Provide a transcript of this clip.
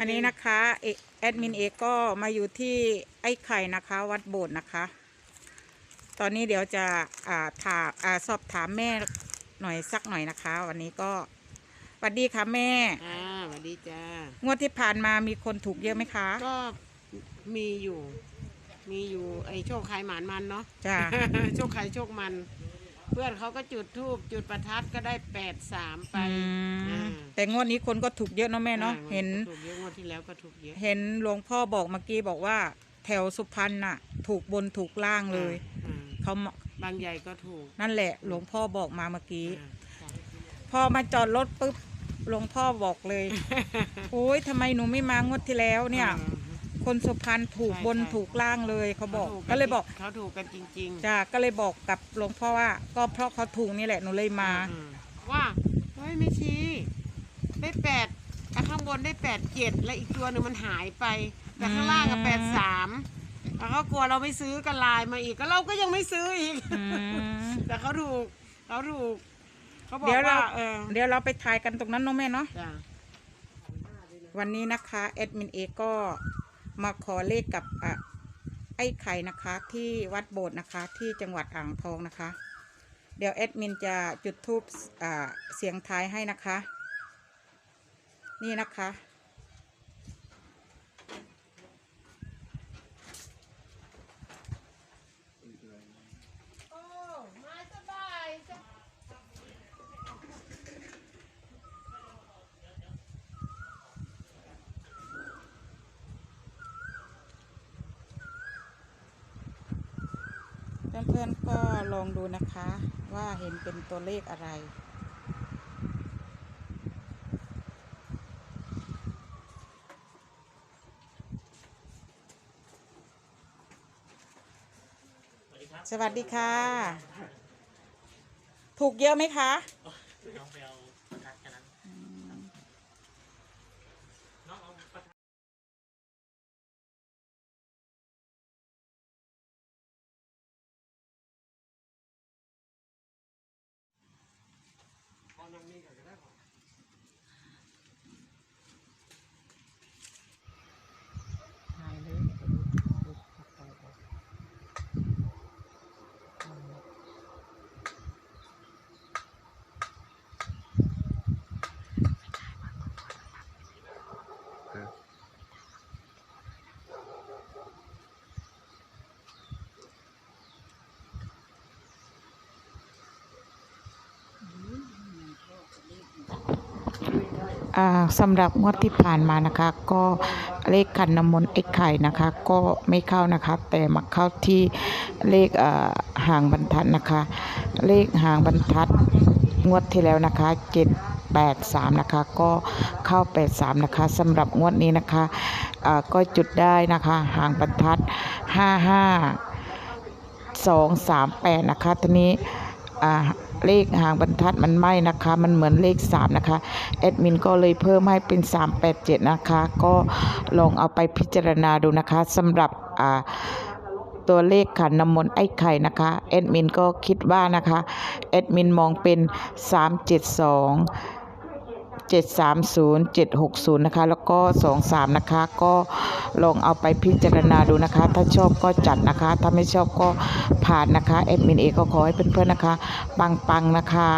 อันนี้นะคะเอแอดมินเอกก็มาอยู่ที่ไอ้ไข่นะคะ วัดโบสถ์นะคะ ตอนนี้เดี๋ยวจะอ่าถามอ่าสอบถามแม่หน่อยสักหน่อยนะคะ วันนี้ก็สวัสดีค่ะแม่ อ่าสวัสดีจ้างวดที่ผ่านมามีคนถูกเยอะไหมคะ ก็มีอยู่ มีอยู่ไอ้โชคใครหมานมันเนาะจ้า โชคใครโชคมัน เพื่อนเขาก็จุดทูบจุดประทัดก็ได้แปดสามไปอือ่ามแต่งวดนี้คนก็ถูกเยอะเนาะแม่เนาะ อ่เห็น ถูกเยอะงวดที่แล้วก็ถูกเยอะ เห็นหลวงพ่อบอกเมื่อกี้บอกว่า แถวสุพรรณน่ะ ถูกบนถูกล่างเลย อ่าเขามาบางใหญ่ก็ถูกนั่นแหละ หลวงพ่อบอกมาเมื่อกี้ อ่าพอมาจอดรถปุ๊บ หลวงพ่อบอกเลย โอ้ยทำไมหนูไม่มางวดที่แล้วเนี่ย อ่า คนสุพรรณถูกใช่บนใช่ ถูกล่างเลยเขาบอกถูก็เลยบอกเขาถูกกันจริงๆจ้าก็เลยบอกกับหลวงพ่อว่า ก็เพราะเขาถูกนี่แหละหนูเลยมา อืว่าเฮ้ยไม่ชี้ได้แปดอะข้างบนได้แปดเจ็ดแล้วอีกตัวหนึ่งมันหายไป แต่ข้างล่างก็อืม แปดสามแล้วเขากลัวเราไม่ซื้อกันไลายมาอีกก็เราก็ยังไม่ซื้ออีก อืม แต่เขาถูกเขาถูกเขาบอกเดี๋ยวเรา ว่าเออเดี๋ยวเราไปถ่ายกันตรงนั้นเนาะแม่เนาะ จ้ะวันนี้นะคะแอดมินเอก็ มาขอเลขกับอไอ้ไข่นะคะ ที่วัดโบสถ์นะคะ ที่จังหวัดอ่างทองนะคะ เดี๋ยวแอดมินจะจุดทูปเสียงท้ายให้นะคะ นี่นะคะ โอ้มาสบายจ้ะ เพื่อนๆก็ลองดูนะคะ ว่าเห็นเป็นตัวเลขอะไร สวัสดีค่ะ ถูกเยอะไหมคะน้องไปเอาประทัดกันนั้นน้องเอาประทัด อ่า สำหรับงวดที่ผ่านมานะคะ ก็เลขขันน้ำมนต์ไอ้ไข่นะคะ ก็ไม่เข้านะคะ แต่มาเข้าที่เลขอ่างบรรทัดนะคะ เลขห่างบรรทัดงวดที่แล้วนะคะ7 8 3นะคะก็เข้า8 3นะคะสำหรับงวดนี้นะคะก็จุดได้นะคะห่างบรรทัด55สองสามแปดนะคะทีนี้อ่า เลขหางบรรทัดมันไม่นะคะ มันเหมือนเลขสามนะคะ แอดมินก็เลยเพิ่มให้เป็นสามแปดเจ็ดนะคะ ก็ลองเอาไปพิจารณาดูนะคะสำหรับอ่าตัวเลขขันน้ำมนต์ไอ้ไข่นะคะแอดมินก็คิดว่านะคะแอดมินมองเป็นสามเจ็ดสอง 730 760 นะคะ แล้วก็ 23 นะคะ ก็ลองเอาไปพิจารณาดูนะคะ ถ้าชอบก็จัดนะคะ ถ้าไม่ชอบก็ผ่านนะคะแอดมินเอก็ขอให้เพื่อนๆนะคะ ปังๆนะคะ